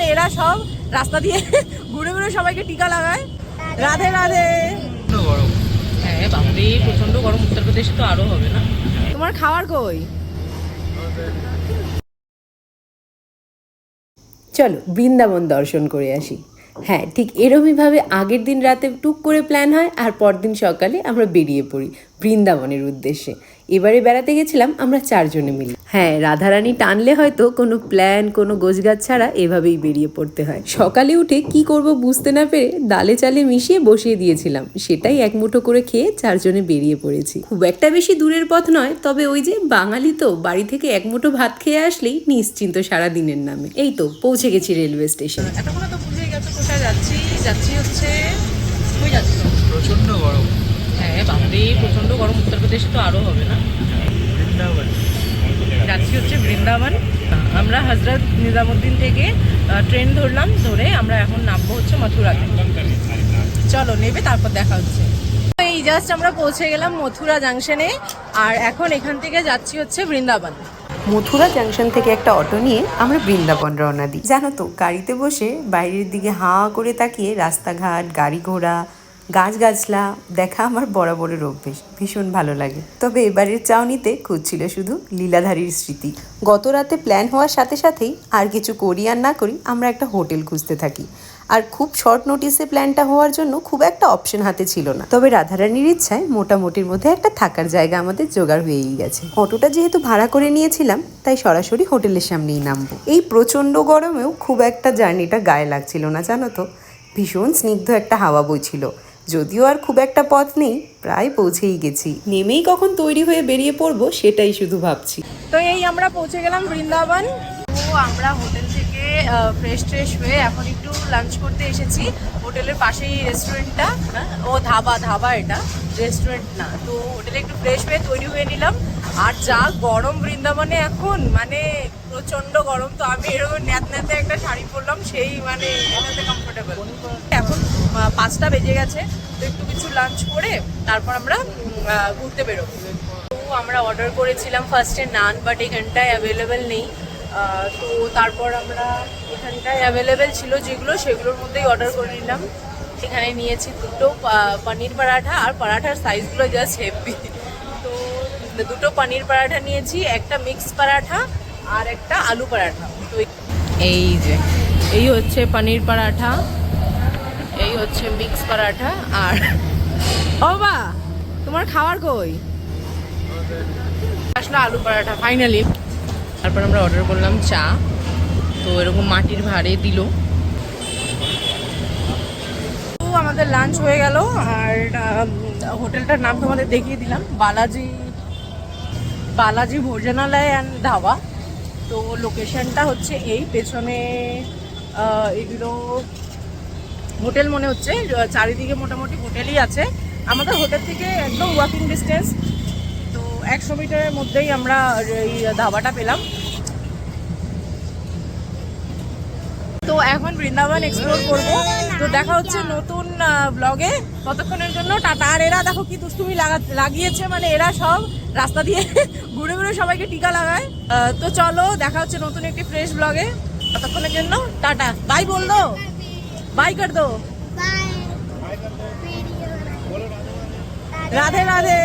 মানে এরা সব রাস্তা দিয়ে ঘুরে ঘুরে সবাইকে টিকা লাগায়। রাধে রাধে। গরম হ্যাঁ বাপরে প্রচণ্ড গরম উত্তরপ্রদেশে তো আরও হবে না। তোমার খাওয়ার কই? চলো বৃন্দাবন দর্শন করে আসি। হ্যাঁ ঠিক এরমইভাবে আগের দিন রাতে টুক করে প্ল্যান হয় আর পরদিন সকালে আমরা বেরিয়ে পড়ি বৃন্দাবনের উদ্দেশ্যে। এবারে বেড়াতে গেছিলাম আমরা চারজনে মিলে। হ্যাঁ রাধারানী টানলে হয়তো কোনো প্ল্যান কোনো গোছগাছ ছাড়া এভাবেই বেরিয়ে পড়তে হয়। সকালে উঠে কি করব বুঝতে না পেরে ডালে চালে মিশিয়ে বসিয়ে দিয়েছিলাম। সেটাই এক মুঠো করে খেয়ে চারজনে বেরিয়ে পড়েছি। খুব একটা বেশি দূরের পথ নয়, তবে ওই যে বাঙালি তো বাড়ি থেকে এক মুঠো ভাত খেয়ে আসলেই নিশ্চিন্ত সারা দিনের নামে। এই তো, পৌঁছে গেছি রেলওয়ে স্টেশন। কোথায় যাচ্ছি যাচ্ছি হচ্ছে কই যাচ্ছ? প্রচণ্ড গরম। হ্যাঁ বাপরে প্রচণ্ড গরম। উত্তরপ্রদেশে তো আরও হবে না? বৃন্দাবন। যাচ্ছি হচ্ছে বৃন্দাবন। আমরা হজরত নিজামুদ্দিন থেকে ট্রেন ধরলাম ধরে আমরা এখন নামবো হচ্ছে মথুরাতে। চলো নেবে তারপর দেখা হচ্ছে। এই জাস্ট আমরা পৌঁছে গেলাম মথুরা জাংশনে আর এখন এখান থেকে যাচ্ছি হচ্ছে বৃন্দাবন। মথুরা জাংশন থেকে একটা অটো নিয়ে আমরা বৃন্দাবন রওনা দিই। জানো তো, গাড়িতে বসে বাইরের দিকে হাঁ করে তাকিয়ে রাস্তাঘাট, গাড়ি ঘোড়া গাছগাছলা দেখা আমার বরাবরের অভ্যেস। ভীষণ ভালো লাগে। তবে এবারের চাউনিতে খুঁজছিল শুধু লীলাধারীর স্মৃতি। গত রাতে প্ল্যান হওয়ার সাথে সাথেই আর কিছু করি আর না করি আমরা একটা হোটেল খুঁজতে থাকি। আর খুব শর্ট নোটিসে প্ল্যানটা হওয়ার জন্য খুব একটা অপশন হাতে ছিল না। তবে রাধারানীর ইচ্ছায় মোটামুটির মধ্যে একটা থাকার জায়গা আমাদের জোগাড় হয়েই গেছে। অটোটা যেহেতু ভাড়া করে নিয়েছিলাম তাই সরাসরি হোটেলের সামনেই নামবো। এই প্রচণ্ড গরমেও খুব একটা জার্নিটা গায়ে লাগছিল না জানো তো? ভীষণ স্নিগ্ধ একটা হাওয়া বইছিল। যদিও আর খুব একটা পথ নেই প্রায় পৌঁছেই গেছি। নেমেই কখন তৈরি হয়ে বেরিয়ে পড়ব সেটাই শুধু ভাবছি। তো এই আমরা পৌঁছে গেলাম বৃন্দাবন। তো আমরা হোটেল ফ্রেশ ট্রেশ হয়ে এখন একটু লাঞ্চ করতে এসেছি। হোটেলের পাশেই রেস্টুরেন্টটা ও ধাবা ধাবা এটা। রেস্টুরেন্ট না। তো হোটেলে একটু ফ্রেশ হয়ে তৈরি হয়ে নিলাম। আর যা গরম বৃন্দাবনে এখন মানে প্রচণ্ড গরম, তো আমি এরকম ন্যাত ন্যাতে একটা শাড়ি পরলাম, সেই মানে এটাতে কমফোর্টেবল এখন পাঁচটা বেজে গেছে, তো একটু কিছু লাঞ্চ করে তারপর আমরা ঘুরতে বেরোবো। তো আমরা অর্ডার করেছিলাম ফার্স্টে নান বাট এখানটায় অ্যাভেলেবেল নেই। তো তারপর আমরা এখানটায় অ্যাভেলেবেল ছিল যেগুলো সেগুলোর মধ্যেই অর্ডার করে নিলাম। এখানে নিয়েছি দুটো পা- পনির পরাঠা আর পরাঠার সাইজগুলো জাস্ট হেভি তো দুটো পনির পরাঠা নিয়েছি একটা মিক্স পরাঠা আর একটা আলু পরাঠা। তো এই যে এই হচ্ছে পনির পরাঠা এই হচ্ছে মিক্স পরাঠা আর ও বা তোমার খাওয়ার কই? আসলে আলু পরাঠা ফাইনালি তারপর আমরা অর্ডার করলাম চা। তো এরকম মাটির ভাড়ে দিল। আমাদের লাঞ্চ হয়ে গেল, আর হোটেলটার নাম তোমাদের দেখিয়ে দিলাম। বালাজি বালাজি ভোজনালয় অ্যান্ড ধাবা। তো লোকেশনটা হচ্ছে এই পেছনে এগুলো হোটেল মনে হচ্ছে। চারিদিকে মোটামুটি হোটেলই আছে। আমাদের হোটেল থেকে একদম ওয়াকিং ডিস্টেন্স একশো মিটারের মধ্যেই আমরা এই ধাবাটা পেলাম তো এখন বৃন্দাবন এক্সপ্লোর করব তো দেখা হচ্ছে নতুন ব্লগে ততক্ষণের জন্য টাটা আর এরা দেখো কি লাগা- লাগিয়েছে মানে এরা সব রাস্তা দিয়ে ঘুরে ঘুরে সবাইকে টিকা লাগায় তো চলো দেখা হচ্ছে নতুন একটি ফ্রেশ ব্লগে ততক্ষণের জন্য টাটা বাই বল দো বাই কর দো রাধে রাধে